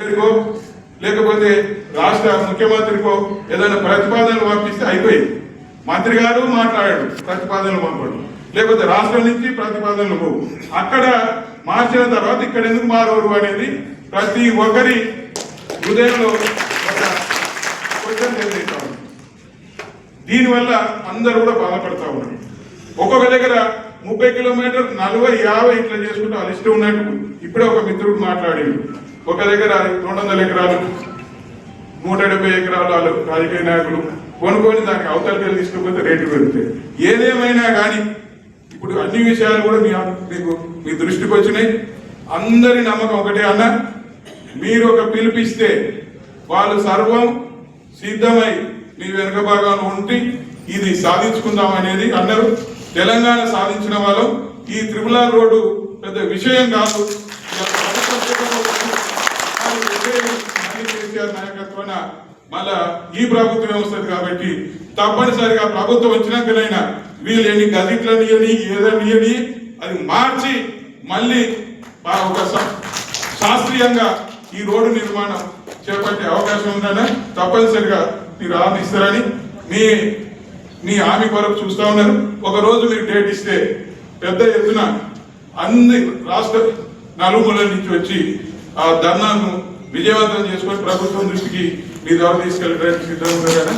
గారికో లేకపోతే రాష్ట్ర ముఖ్యమంత్రికో ఏదైనా ప్రతిపాదనలు పంపిస్తే అయిపోయింది. మంత్రి గారు మాట్లాడాడు ప్రతిపాదనలు పంపడం. లేకపోతే రాష్ట్రం నుంచి ప్రతిపాదనలు పోవు. అక్కడ మార్చిన తర్వాత ఇక్కడ ఎందుకు మారవరు అనేది ప్రతి ఒక్కరి హృదయంలో ఒక క్వశ్చన్ నిర్ణయిస్తా దీనివల్ల అందరు కూడా బాధపడతా ఉన్నారు. ఒక్కొక్క దగ్గర ముప్పై కిలోమీటర్ నలభై యాభై ఇట్లా చేసుకుంటూ వాళ్ళు ఇష్టం ఉన్నట్టు. ఇప్పుడే ఒక మిత్రుడు మాట్లాడిండు. ఒక దగ్గర రెండు వందల ఎకరాలు నూట డెబ్బై ఎకరాలు రాజకీయ నాయకులు కొనుక్కొని దానికి అవతలకి తీసుకుపోతే రేటు పెరుగుతాయి ఏదేమైనా కానీ ఇప్పుడు అన్ని విషయాలు కూడా మీ మీకు మీ దృష్టికి వచ్చినాయి. అందరి నమ్మకం ఒకటే అన్న మీరు ఒక పిలిపిస్తే వాళ్ళు సర్వం సిద్ధమై మీ వెనుక భాగంలో ఉండి ఇది సాధించుకుందాం అనేది అన్నారు. తెలంగాణ సాధించిన వాళ్ళం. ఈ త్రిపుల రోడ్డు పెద్ద విషయం కాదు ఇలా ప్రభుత్వం చేయబోతుంది. కానీ విజయం మళ్ళీ కేసీఆర్ నాయకత్వాన మళ్ళా ఈ ప్రభుత్వం వస్తుంది కాబట్టి తప్పనిసరిగా ప్రభుత్వం వచ్చినాకనైనా వీళ్ళు ఎన్ని గదిట్లని ఇయని ఏదని ఇయని అది మార్చి మళ్ళీ ఒక శాస్త్రీయంగా ఈ రోడ్డు నిర్మాణం చేపట్టే అవకాశం ఉందని తప్పనిసరిగా మీరు హామీ ఇస్తారని మీ మీ హామీ కొరకు చూస్తా ఉన్నారు. ఒక రోజు మీరు డేట్ ఇస్తే పెద్ద ఎత్తున అన్ని రాష్ట్ర నలుమూల నుంచి వచ్చి ఆ ధర్నాను విజయవంతం చేసుకొని ప్రభుత్వం దృష్టికి మీ ద్వారా తీసుకెళ్ళడానికి సిద్ధంగా కదా